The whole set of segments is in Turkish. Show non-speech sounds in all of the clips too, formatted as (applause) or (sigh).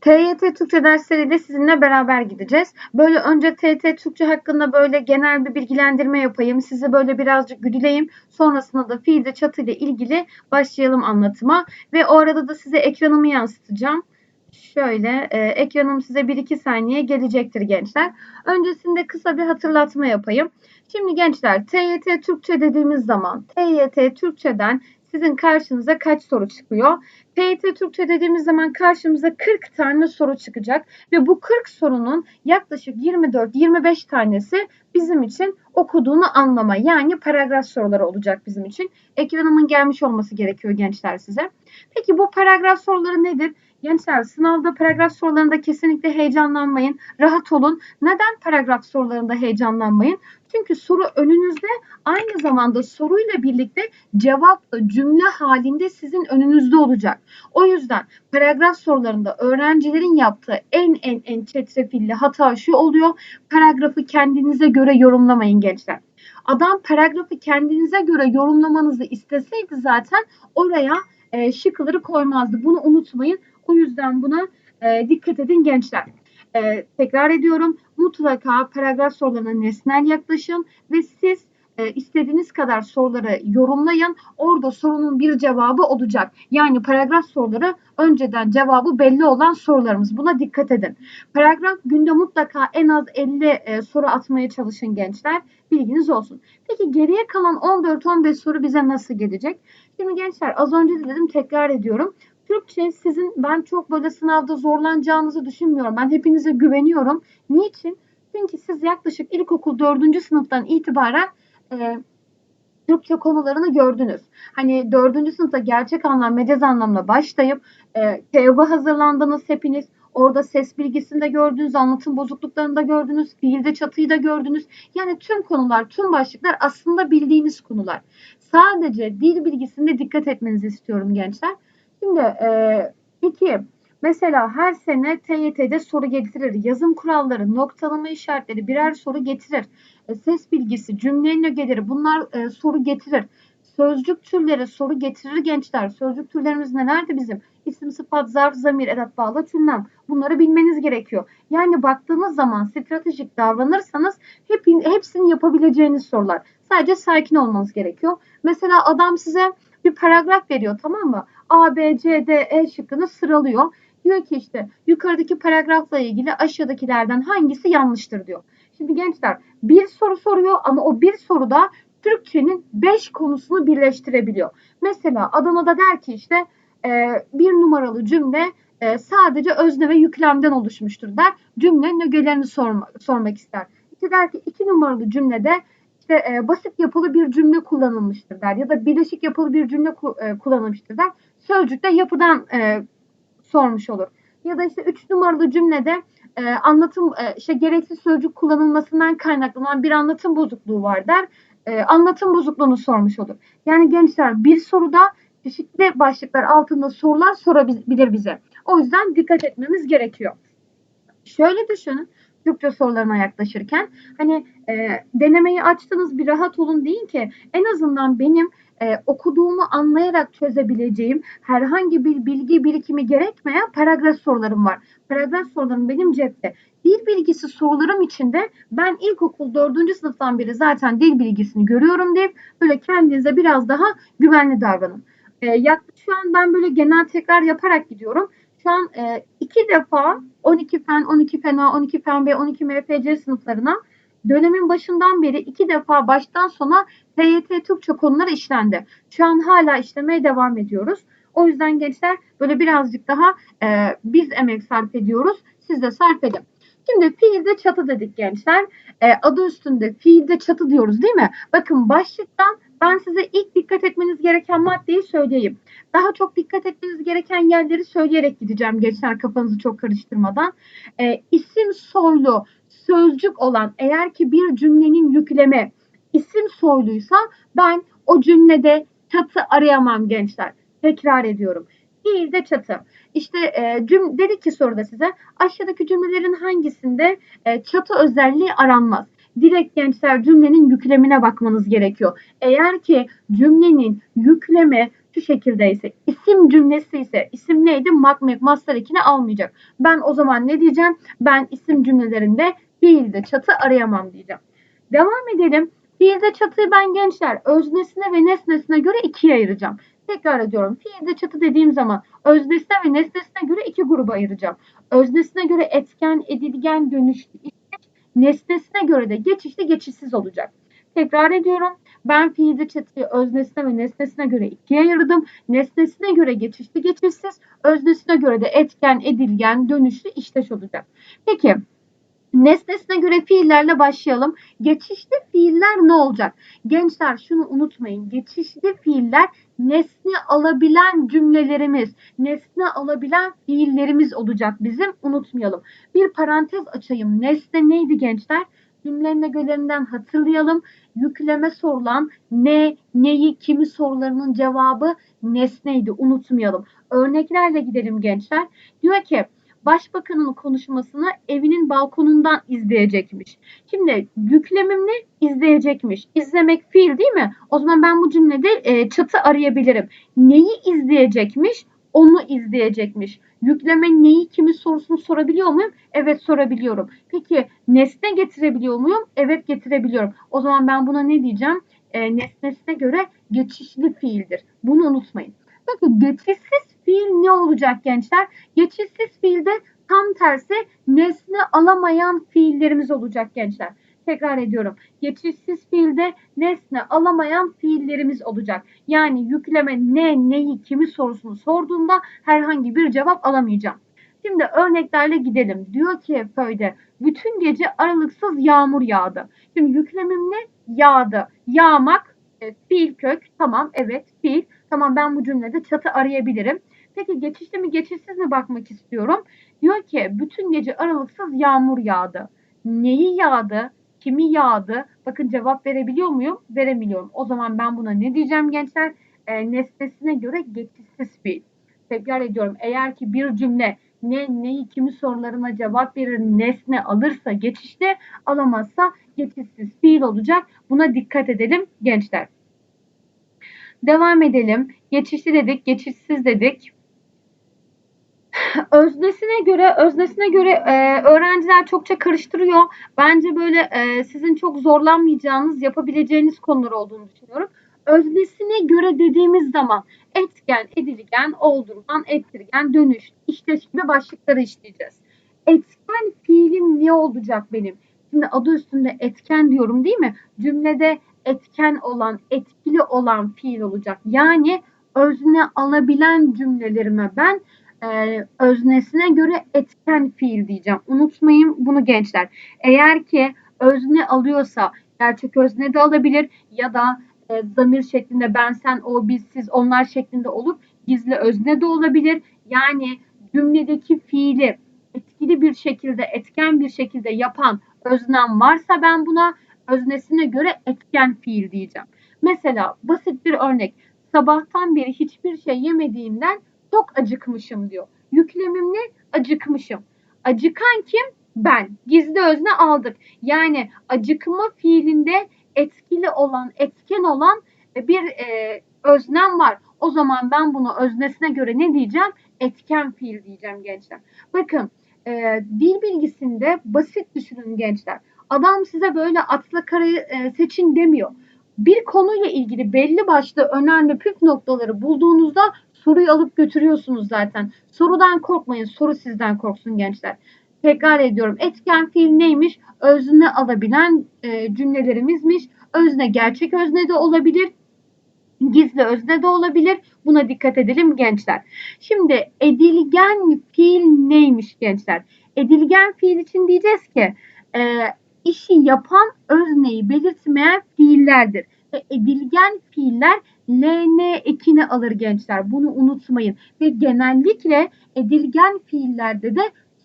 TYT Türkçe dersleriyle sizinle beraber gideceğiz. Böyle önce TYT Türkçe hakkında böyle genel bir bilgilendirme yapayım. Sizi böyle birazcık güdüleyim. Sonrasında da fiilde çatı ile ilgili başlayalım anlatıma. Ve o arada da size ekranımı yansıtacağım. Şöyle e, ekranım size 1-2 saniye gelecektir gençler. Öncesinde kısa bir hatırlatma yapayım. Şimdi gençler TYT Türkçe dediğimiz zaman TYT Türkçeden sizin karşınıza kaç soru çıkıyor? TYT Türkçe dediğimiz zaman karşımıza 40 tane soru çıkacak ve bu 40 sorunun yaklaşık 24-25 tanesi bizim için okuduğunu anlama yani paragraf soruları olacak bizim için. Ekranımın gelmiş olması gerekiyor gençler size. Peki bu paragraf soruları nedir? Gençler sınavda paragraf sorularında kesinlikle heyecanlanmayın. Rahat olun. Neden paragraf sorularında heyecanlanmayın? Çünkü soru önünüzde aynı zamanda soruyla birlikte cevap da cümle halinde sizin önünüzde olacak. O yüzden paragraf sorularında öğrencilerin yaptığı en en en çetrefilli hata şu oluyor. Paragrafı kendinize göre yorumlamayın gençler. Adam paragrafı kendinize göre yorumlamanızı isteseydi zaten oraya e, şıkları koymazdı. Bunu unutmayın. O yüzden buna e, dikkat edin gençler. E, tekrar ediyorum mutlaka paragraf sorularına nesnel yaklaşın ve siz e, istediğiniz kadar soruları yorumlayın. Orada sorunun bir cevabı olacak. Yani paragraf soruları önceden cevabı belli olan sorularımız. Buna dikkat edin. Paragraf günde mutlaka en az 50 e, soru atmaya çalışın gençler. Bilginiz olsun. Peki geriye kalan 14-15 soru bize nasıl gelecek? Şimdi gençler az önce de dedim tekrar ediyorum. Türkçe sizin ben çok böyle sınavda zorlanacağınızı düşünmüyorum. Ben hepinize güveniyorum. Niçin? Çünkü siz yaklaşık ilkokul 4. sınıftan itibaren e, Türkçe konularını gördünüz. Hani 4. sınıfta gerçek anlam, mecaz anlamla başlayıp e, TEOG'a hazırlandınız hepiniz. Orada ses bilgisini de gördünüz, anlatım bozukluklarını da gördünüz, fiilde çatıyı da gördünüz. Yani tüm konular, tüm başlıklar aslında bildiğiniz konular. Sadece dil bilgisinde dikkat etmenizi istiyorum gençler. Şimdi e, iki, mesela her sene TYT'de soru getirir. Yazım kuralları, noktalama işaretleri birer soru getirir. E, ses bilgisi, cümlenin ögeleri bunlar e, soru getirir. Sözcük türleri soru getirir gençler. Sözcük türlerimiz nelerdi bizim? İsim, sıfat, zarf, zamir, edat, bağla, tümlem. Bunları bilmeniz gerekiyor. Yani baktığınız zaman stratejik davranırsanız hep, hepsini yapabileceğiniz sorular. Sadece sakin olmanız gerekiyor. Mesela adam size bir paragraf veriyor tamam mı? A, B, C, D, E şıkkını sıralıyor. Diyor ki işte yukarıdaki paragrafla ilgili aşağıdakilerden hangisi yanlıştır diyor. Şimdi gençler bir soru soruyor ama o bir soruda Türkçenin 5 konusunu birleştirebiliyor. Mesela Adana'da der ki işte e, bir numaralı cümle e, sadece özne ve yüklemden oluşmuştur der. Cümlenin ögelerini sorma, sormak ister. İşte der ki iki numaralı cümlede işte e, basit yapılı bir cümle kullanılmıştır der ya da birleşik yapılı bir cümle e, kullanılmıştır der. Sözcükte yapıdan e, sormuş olur. Ya da işte üç numaralı cümlede e, anlatım e, işte gereksiz sözcük kullanılmasından kaynaklanan bir anlatım bozukluğu var der. E, anlatım bozukluğunu sormuş olur. Yani gençler bir soruda çeşitli başlıklar altında sorular sorabilir bize. O yüzden dikkat etmemiz gerekiyor. Şöyle düşünün. Türkçe sorularına yaklaşırken hani e, denemeyi açtınız bir rahat olun deyin ki en azından benim e, okuduğumu anlayarak çözebileceğim herhangi bir bilgi birikimi gerekmeyen paragraf sorularım var. Paragraf sorularım benim cepte. Dil bilgisi sorularım içinde ben ilkokul 4. sınıftan beri zaten dil bilgisini görüyorum deyip böyle kendinize biraz daha güvenli davranın. E, yaklaşık şu an ben böyle genel tekrar yaparak gidiyorum. An e, iki defa 12 fen, 12 fena, 12 fen B, 12 MFC sınıflarına dönemin başından beri iki defa baştan sona TYT Türkçe konuları işlendi. Şu an hala işlemeye devam ediyoruz. O yüzden gençler böyle birazcık daha e, biz emek sarf ediyoruz. Siz de sarf edin. Şimdi fiilde çatı dedik gençler. E, adı üstünde fiilde çatı diyoruz değil mi? Bakın başlıktan ben size ilk dikkat etmeniz gereken maddeyi söyleyeyim. Daha çok dikkat etmeniz gereken yerleri söyleyerek gideceğim gençler kafanızı çok karıştırmadan. E, isim soylu sözcük olan eğer ki bir cümlenin yükleme isim soyluysa ben o cümlede çatı arayamam gençler. Tekrar ediyorum. Fiilde çatı. İşte e, cüm dedi ki soruda size aşağıdaki cümlelerin hangisinde e, çatı özelliği aranmaz? Direkt gençler cümlenin yüklemine bakmanız gerekiyor. Eğer ki cümlenin yükleme şu şekilde ise isim cümlesi ise isim neydi? Mak mek mastar ekini almayacak. Ben o zaman ne diyeceğim? Ben isim cümlelerinde fiilde çatı arayamam diyeceğim. Devam edelim. Fiilde çatıyı ben gençler öznesine ve nesnesine göre ikiye ayıracağım. Tekrar ediyorum. Fiilde çatı dediğim zaman öznesine ve nesnesine göre iki gruba ayıracağım. Öznesine göre etken, edilgen, dönüşlü, nesnesine göre de geçişli, geçişsiz olacak. Tekrar ediyorum. Ben fiilde çatıyı öznesine ve nesnesine göre ikiye ayırdım. Nesnesine göre geçişli, geçişsiz, öznesine göre de etken, edilgen, dönüşlü, işteş olacak. Peki Nesnesine göre fiillerle başlayalım. Geçişli fiiller ne olacak? Gençler şunu unutmayın. Geçişli fiiller nesne alabilen cümlelerimiz, nesne alabilen fiillerimiz olacak bizim. Unutmayalım. Bir parantez açayım. Nesne neydi gençler? Cümlenin ögelerinden hatırlayalım. Yükleme sorulan ne, neyi, kimi sorularının cevabı nesneydi. Unutmayalım. Örneklerle gidelim gençler. Diyor ki başbakanın konuşmasını evinin balkonundan izleyecekmiş. Şimdi yüklemim ne? İzleyecekmiş. İzlemek fiil değil mi? O zaman ben bu cümlede e, çatı arayabilirim. Neyi izleyecekmiş? Onu izleyecekmiş. Yükleme neyi kimi sorusunu sorabiliyor muyum? Evet sorabiliyorum. Peki nesne getirebiliyor muyum? Evet getirebiliyorum. O zaman ben buna ne diyeceğim? E, nesnesine göre geçişli fiildir. Bunu unutmayın. Peki geçişsiz fiil ne olacak gençler? Geçişsiz fiilde tam tersi nesne alamayan fiillerimiz olacak gençler. Tekrar ediyorum. Geçişsiz fiilde nesne alamayan fiillerimiz olacak. Yani yükleme ne, neyi, kimi sorusunu sorduğumda herhangi bir cevap alamayacağım. Şimdi örneklerle gidelim. Diyor ki föyde bütün gece aralıksız yağmur yağdı. Şimdi yüklemim ne? Yağdı. Yağmak e, fiil kök. Tamam evet fiil. Tamam ben bu cümlede çatı arayabilirim. Peki geçişli mi geçişsiz mi bakmak istiyorum. Diyor ki bütün gece aralıksız yağmur yağdı. Neyi yağdı? Kimi yağdı? Bakın cevap verebiliyor muyum? Veremiyorum. O zaman ben buna ne diyeceğim gençler? E, nesnesine göre geçişsiz fiil. Tekrar ediyorum. Eğer ki bir cümle ne, neyi, kimi sorularına cevap verir, nesne alırsa geçişli, alamazsa geçişsiz fiil olacak. Buna dikkat edelim gençler. Devam edelim. Geçişli dedik, geçişsiz dedik. (laughs) Öznesine göre, öznesine göre e, öğrenciler çokça karıştırıyor. Bence böyle e, sizin çok zorlanmayacağınız, yapabileceğiniz konular olduğunu düşünüyorum. Öznesine göre dediğimiz zaman etken, edilgen, oldurgan, ettirgen, dönüş, işte gibi başlıkları işleyeceğiz. Etken fiilim ne olacak benim? Şimdi adı üstünde etken diyorum değil mi? Cümlede etken olan, etkili olan fiil olacak. Yani özne alabilen cümlelerime ben e, öznesine göre etken fiil diyeceğim. Unutmayın bunu gençler. Eğer ki özne alıyorsa gerçek özne de alabilir ya da e, zamir şeklinde ben, sen, o, biz, siz, onlar şeklinde olur. Gizli özne de olabilir. Yani cümledeki fiili etkili bir şekilde, etken bir şekilde yapan öznem varsa ben buna öznesine göre etken fiil diyeceğim. Mesela basit bir örnek. Sabahtan beri hiçbir şey yemediğimden çok acıkmışım diyor. Yüklemim ne? Acıkmışım. Acıkan kim? Ben. Gizli özne aldık. Yani acıkma fiilinde etkili olan, etken olan bir e, öznem var. O zaman ben bunu öznesine göre ne diyeceğim? Etken fiil diyeceğim gençler. Bakın e, dil bilgisinde basit düşünün gençler. Adam size böyle atla karayı e, seçin demiyor. Bir konuyla ilgili belli başlı önemli püf noktaları bulduğunuzda soruyu alıp götürüyorsunuz zaten. Sorudan korkmayın. Soru sizden korksun gençler. Tekrar ediyorum. Etken fiil neymiş? Özne alabilen e, cümlelerimizmiş. Özne gerçek özne de olabilir. Gizli özne de olabilir. Buna dikkat edelim gençler. Şimdi edilgen fiil neymiş gençler? Edilgen fiil için diyeceğiz ki e, işi yapan özneyi belirtmeyen fiillerdir. Ve edilgen fiiller LN ekini alır gençler. Bunu unutmayın. Ve genellikle edilgen fiillerde de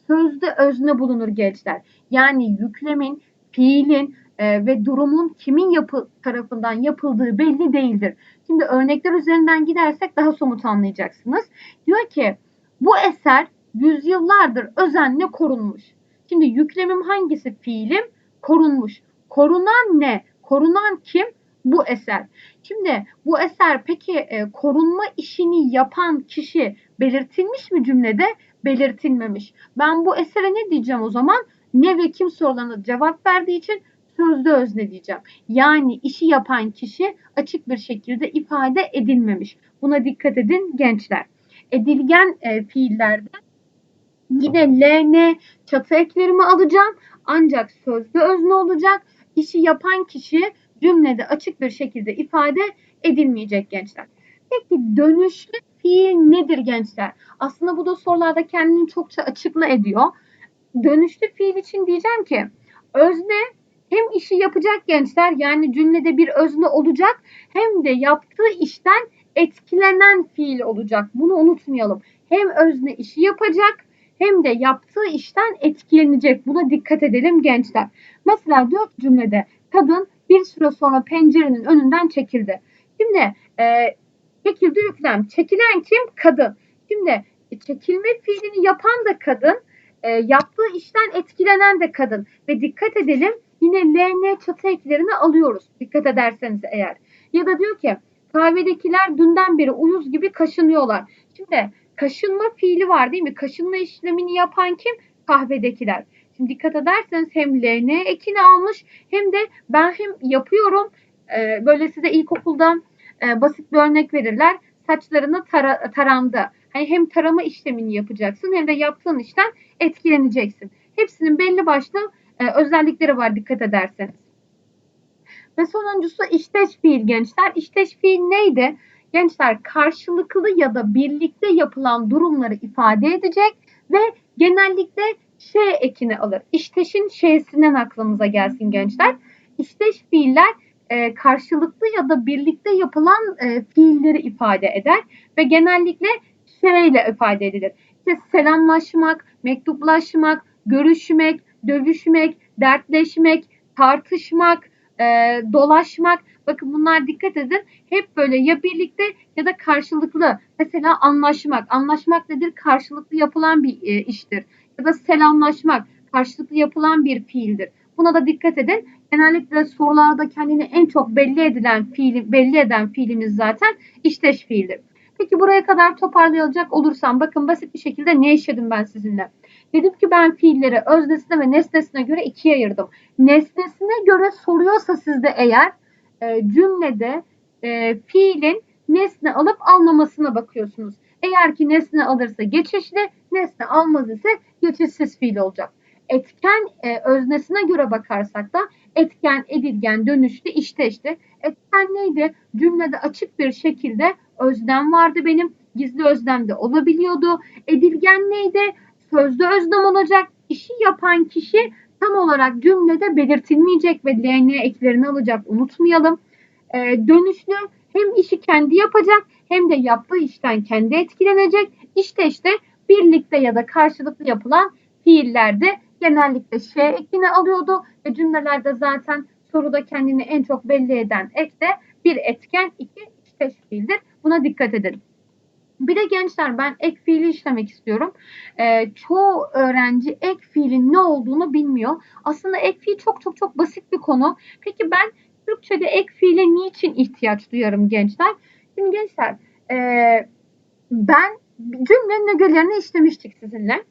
sözde özne bulunur gençler. Yani yüklemin, fiilin e, ve durumun kimin yapı tarafından yapıldığı belli değildir. Şimdi örnekler üzerinden gidersek daha somut anlayacaksınız. Diyor ki bu eser yüzyıllardır özenle korunmuş. Şimdi yüklemim hangisi fiilim? Korunmuş. Korunan ne? Korunan kim? bu eser. Şimdi bu eser peki e, korunma işini yapan kişi belirtilmiş mi cümlede? Belirtilmemiş. Ben bu esere ne diyeceğim o zaman? Ne ve kim sorularına cevap verdiği için sözlü özne diyeceğim. Yani işi yapan kişi açık bir şekilde ifade edilmemiş. Buna dikkat edin gençler. Edilgen e, fiillerde yine LN çatı eklerimi alacağım. Ancak sözlü özne olacak. İşi yapan kişi cümlede açık bir şekilde ifade edilmeyecek gençler. Peki dönüşlü fiil nedir gençler? Aslında bu da sorularda kendini çokça açıkla ediyor. Dönüşlü fiil için diyeceğim ki özne hem işi yapacak gençler yani cümlede bir özne olacak hem de yaptığı işten etkilenen fiil olacak. Bunu unutmayalım. Hem özne işi yapacak hem de yaptığı işten etkilenecek. Buna dikkat edelim gençler. Mesela diyor cümlede kadın bir süre sonra pencerenin önünden çekildi. Şimdi e, çekildi yüklem. Çekilen kim? Kadın. Şimdi e, çekilme fiilini yapan da kadın, e, yaptığı işten etkilenen de kadın. Ve dikkat edelim yine LN çatı eklerini alıyoruz. Dikkat ederseniz eğer. Ya da diyor ki kahvedekiler dünden beri uyuz gibi kaşınıyorlar. Şimdi kaşınma fiili var değil mi? Kaşınma işlemini yapan kim? Kahvedekiler. Şimdi dikkat ederseniz hem LN ekini almış hem de ben hem yapıyorum e, böyle size ilkokuldan e, basit bir örnek verirler. Saçlarını tara, tarandı. Hani hem tarama işlemini yapacaksın hem de yaptığın işten etkileneceksin. Hepsinin belli başlı e, özellikleri var dikkat ederseniz. Ve sonuncusu işteş fiil gençler. İşteş fiil neydi? Gençler karşılıklı ya da birlikte yapılan durumları ifade edecek ve genellikle ş ekini alır. İşteşin ş'sinden aklımıza gelsin gençler. İşteş fiiller e, karşılıklı ya da birlikte yapılan e, fiilleri ifade eder ve genellikle ş ile ifade edilir. İşte selamlaşmak, mektuplaşmak, görüşmek, dövüşmek, dertleşmek, tartışmak, e, dolaşmak. Bakın bunlar dikkat edin. Hep böyle ya birlikte ya da karşılıklı. Mesela anlaşmak. Anlaşmak nedir? Karşılıklı yapılan bir e, iştir. Ya da selamlaşmak. Karşılıklı yapılan bir fiildir. Buna da dikkat edin. Genellikle sorularda kendini en çok belli edilen fiili, belli eden fiilimiz zaten işteş fiildir. Peki buraya kadar toparlayacak olursam bakın basit bir şekilde ne işledim ben sizinle. Dedim ki ben fiilleri öznesine ve nesnesine göre ikiye ayırdım. Nesnesine göre soruyorsa sizde eğer e, cümlede e, fiilin nesne alıp almamasına bakıyorsunuz. Eğer ki nesne alırsa geçişli, nesne almaz ise geçişsiz fiil olacak. Etken e, öznesine göre bakarsak da etken, edilgen, dönüşlü, işte işte. Etken neydi? Cümlede açık bir şekilde özlem vardı benim. Gizli özlem de olabiliyordu. Edilgen neydi? Sözlü özlem olacak. İşi yapan kişi tam olarak cümlede belirtilmeyecek ve LN eklerini alacak. Unutmayalım. Ee, dönüşlü hem işi kendi yapacak hem de yaptığı işten kendi etkilenecek. İşte işte birlikte ya da karşılıklı yapılan fiillerde genellikle şey ekini alıyordu ve cümlelerde zaten soruda kendini en çok belli eden ek de bir etken iki işteş fiildir. Buna dikkat edelim. Bir de gençler ben ek fiili işlemek istiyorum. Ee, çoğu öğrenci ek fiilin ne olduğunu bilmiyor. Aslında ek fiil çok çok çok basit bir konu. Peki ben Türkçe'de ek fiile niçin ihtiyaç duyarım gençler? Şimdi gençler e, ben cümlenin ögelerini işlemiştik sizinle.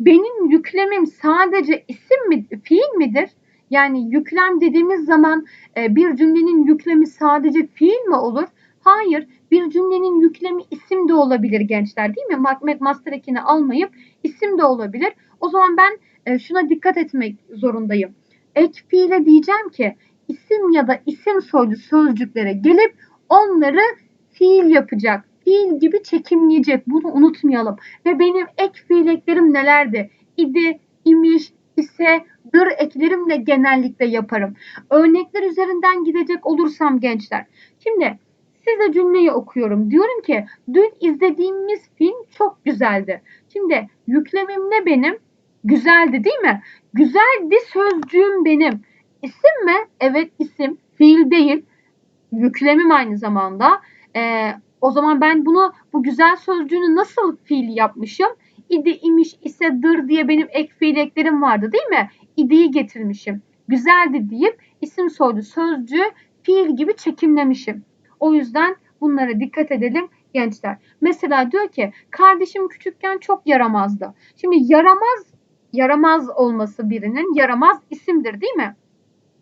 Benim yüklemim sadece isim mi, fiil midir? Yani yüklem dediğimiz zaman e, bir cümlenin yüklemi sadece fiil mi olur? Hayır, bir cümlenin yüklemi isim de olabilir gençler değil mi? Master ekini almayıp isim de olabilir. O zaman ben e, şuna dikkat etmek zorundayım. Ek fiile diyeceğim ki isim ya da isim soylu sözcüklere gelip onları fiil yapacak. Fiil gibi çekimleyecek. Bunu unutmayalım. Ve benim ek fiil eklerim nelerdi? İdi, imiş, ise, dır eklerimle genellikle yaparım. Örnekler üzerinden gidecek olursam gençler. Şimdi size cümleyi okuyorum. Diyorum ki dün izlediğimiz film çok güzeldi. Şimdi yüklemim ne benim? Güzeldi değil mi? Güzeldi sözcüğüm benim. İsim mi? Evet isim. Fiil değil. Yüklemim aynı zamanda. Ee, o zaman ben bunu bu güzel sözcüğünü nasıl fiil yapmışım? İdi, imiş, ise, dır diye benim ek fiil eklerim vardı değil mi? İdiyi getirmişim. Güzeldi deyip isim soylu sözcüğü fiil gibi çekimlemişim. O yüzden bunlara dikkat edelim gençler. Mesela diyor ki kardeşim küçükken çok yaramazdı. Şimdi yaramaz yaramaz olması birinin yaramaz isimdir değil mi?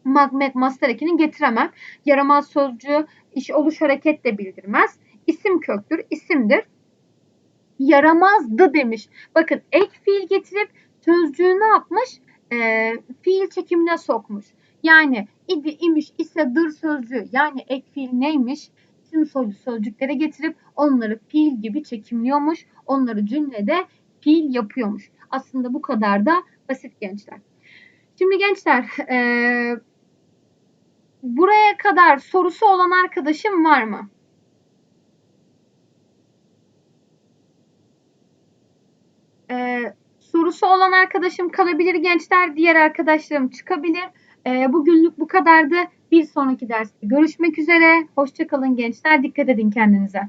Magmet master ekini getiremem. Yaramaz sözcüğü iş oluş hareket de bildirmez. İsim köktür, isimdir. Yaramazdı demiş. Bakın ek fiil getirip sözcüğü ne yapmış? Ee, fiil çekimine sokmuş. Yani idi, imiş, ise, dır sözcüğü yani ek fiil neymiş? İsim soylu sözcüklere getirip onları fiil gibi çekimliyormuş. Onları cümlede fiil yapıyormuş. Aslında bu kadar da basit gençler. Şimdi gençler ee, buraya kadar sorusu olan arkadaşım var mı? Ee, sorusu olan arkadaşım kalabilir gençler. Diğer arkadaşlarım çıkabilir. Ee, bugünlük bu kadardı. Bir sonraki derste görüşmek üzere. Hoşçakalın gençler. Dikkat edin kendinize.